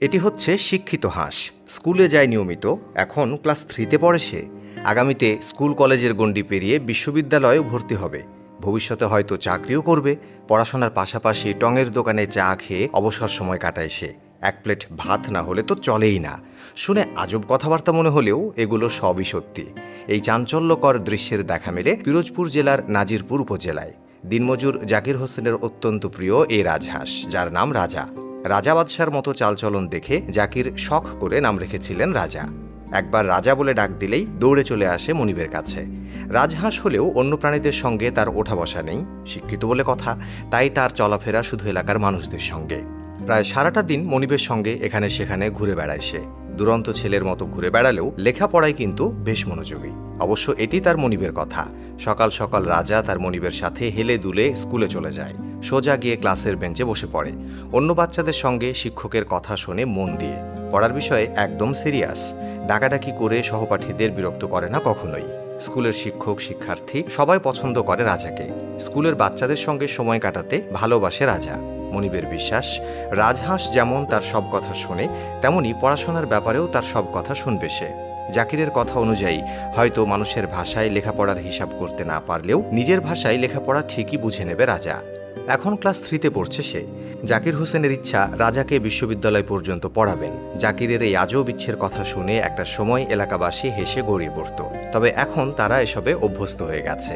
এটি হচ্ছে শিক্ষিত হাঁস। স্কুলে যায় নিয়মিত, এখন ক্লাস থ্রিতে পড়ে সে। আগামীতে স্কুল কলেজের গণ্ডি পেরিয়ে বিশ্ববিদ্যালয়েও ভর্তি হবে। ভবিষ্যতে হয়তো চাকরিও করবে। পড়াশোনার পাশাপাশি টঙের দোকানে চা খেয়ে অবসর সময় কাটায় সে। এক প্লেট ভাত না হলে তো চলেই না। শুনে আজব কথাবার্তা মনে হলেও এগুলো সবই সত্যি। এই চাঞ্চল্যকর দৃশ্যের দেখা মেলে পিরোজপুর জেলার নাজিরপুর উপজেলায়। দিনমজুর জাকির হোসেনের অত্যন্ত প্রিয় এই রাজহাঁস, যার নাম রাজা। রাজা বাদশার মতো চালচলন দেখে জাকির শখ করে নাম রেখেছিলেন রাজা। একবার রাজা বলে ডাক দিলেই দৌড়ে চলে আসে মনিবের কাছে। রাজহাঁস হলেও অন্য প্রাণীদের সঙ্গে তার ওঠা বসা নেই, শিক্ষিত বলে কথা, তাই তার চলাফেরা শুধু এলাকার মানুষদের সঙ্গে। প্রায় সারাটা দিন মনিবের সঙ্গে এখানে সেখানে ঘুরে বেড়ায় সে। দুরন্ত ছেলের মতো ঘুরে বেড়ালেও লেখাপড়ায় কিন্তু বেশ মনোযোগী। অবশ্য এটি তার মনিবের কথা। সকাল সকাল রাজা তার মনিবের সাথে হেলে দুলে স্কুলে চলে যায়। সোজা গিয়ে ক্লাসের বেঞ্চে বসে পড়ে। অন্য বাচ্চাদের সঙ্গে শিক্ষকের কথা শুনে মন দিয়ে। পড়ার বিষয়ে একদম সিরিয়াস। ডাকাডাকি করে সহপাঠীদের বিরক্ত করে না কখনোই। স্কুলের শিক্ষক, শিক্ষার্থী সবাই পছন্দ করে রাজাকে। স্কুলের বাচ্চাদের সঙ্গে সময় কাটাতে ভালোবাসে রাজা। মনিবের বিশ্বাস, রাজহাঁস যেমন তার সব কথা শোনে, তেমনি পড়াশোনার ব্যাপারেও তার সব কথা শুনবে সে। জাকিরের কথা অনুযায়ী, হয়তো মানুষের ভাষায় লেখাপড়ার হিসাব করতে না পারলেও নিজের ভাষায় লেখাপড়া ঠিকই বুঝে নেবে রাজা। এখন ক্লাস থ্রিতে পড়ছে সে। জাকির হোসেনের ইচ্ছা রাজাকে বিশ্ববিদ্যালয় পর্যন্ত পড়াবেন। জাকিরের এই আজব ইচ্ছের কথা শুনে একটা সময় এলাকাবাসী হেসে গড়িয়ে পড়ত। তবে এখন তারা এসবে অভ্যস্ত হয়ে গেছে।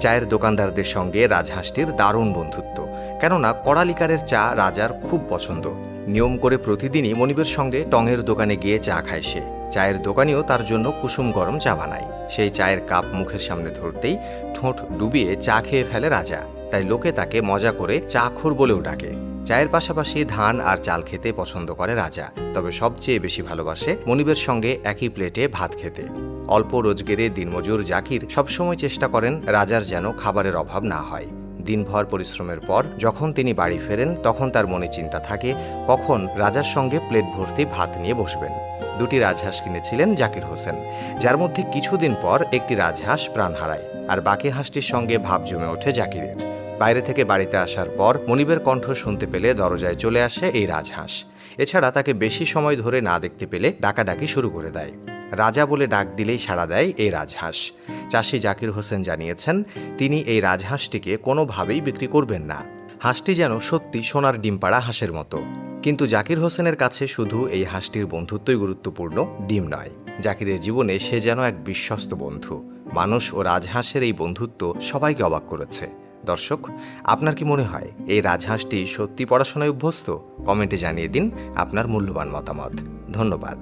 চায়ের দোকানদারদের সঙ্গে রাজহাঁসটির দারুণ বন্ধুত্ব। কেননা কড়ালিকারের চা রাজার খুব পছন্দ। নিয়ম করে প্রতিদিনই মনিবের সঙ্গে টঙের দোকানে গিয়ে চা খায় সে। চায়ের দোকানিও তার জন্য কুসুম গরম চা বানায়। সেই চায়ের কাপ মুখের সামনে ধরতেই ঠোঁট ডুবিয়ে চা খেয়ে ফেলে রাজা। তাই লোকে তাকে মজা করে চাখুর বলেও ডাকে। চায়ের পাশাপাশি ধান আর চাল খেতে পছন্দ করে রাজা, তবে সবচেয়ে বেশি ভালোবাসে মনিবের সঙ্গে একই প্লেটে ভাত খেতে। অল্প রোজগেরে দিনমজুর জাকির সবসময় চেষ্টা করেন রাজার যেন খাবারের অভাব না হয়। দিনভর পরিশ্রমের পর যখন তিনি বাড়ি ফেরেন, তখন তার মনে চিন্তা থাকে, কখন রাজার সঙ্গে প্লেট ভর্তি ভাত নিয়ে বসবেন। দুটি রাজহাঁস কিনেছিলেন জাকির হোসেন, যার মধ্যে কিছুদিন পর একটি রাজহাঁস প্রাণ হারায়, আর বাকি হাঁসটির সঙ্গে ভাব জমে ওঠে জাকিরের। বাইরে থেকে বাড়িতে আসার পর মনিবের কণ্ঠ শুনতে পেলে দরজায় চলে আসে এই রাজহাঁস। এছাড়া তাকে বেশি সময় ধরে না দেখতে পেলে ডাকাডাকি শুরু করে দেয়। রাজা বলে ডাক দিলেই সাড়া দেয় এই রাজহাঁস। চাষি জাকির হোসেন জানিয়েছেন, তিনি এই রাজহাঁসটিকে কোনোভাবেই বিক্রি করবেন না। হাঁসটি যেন সত্যি সোনার ডিমপাড়া হাঁসের মতো। কিন্তু জাকির হোসেনের কাছে শুধু এই হাঁসটির বন্ধুত্বই গুরুত্বপূর্ণ, ডিম নয়। জাকিরের জীবনে সে যেন এক বিশ্বস্ত বন্ধু। মানুষ ও রাজহাঁসের এই বন্ধুত্ব সবাইকে অবাক করেছে। দর্শক, আপনার কি মনে হয় এই রাজহাঁসটি সত্যি পড়াশোনায় অভ্যস্ত? কমেন্টে জানিয়ে দিন আপনার মূল্যবান মতামত। ধন্যবাদ।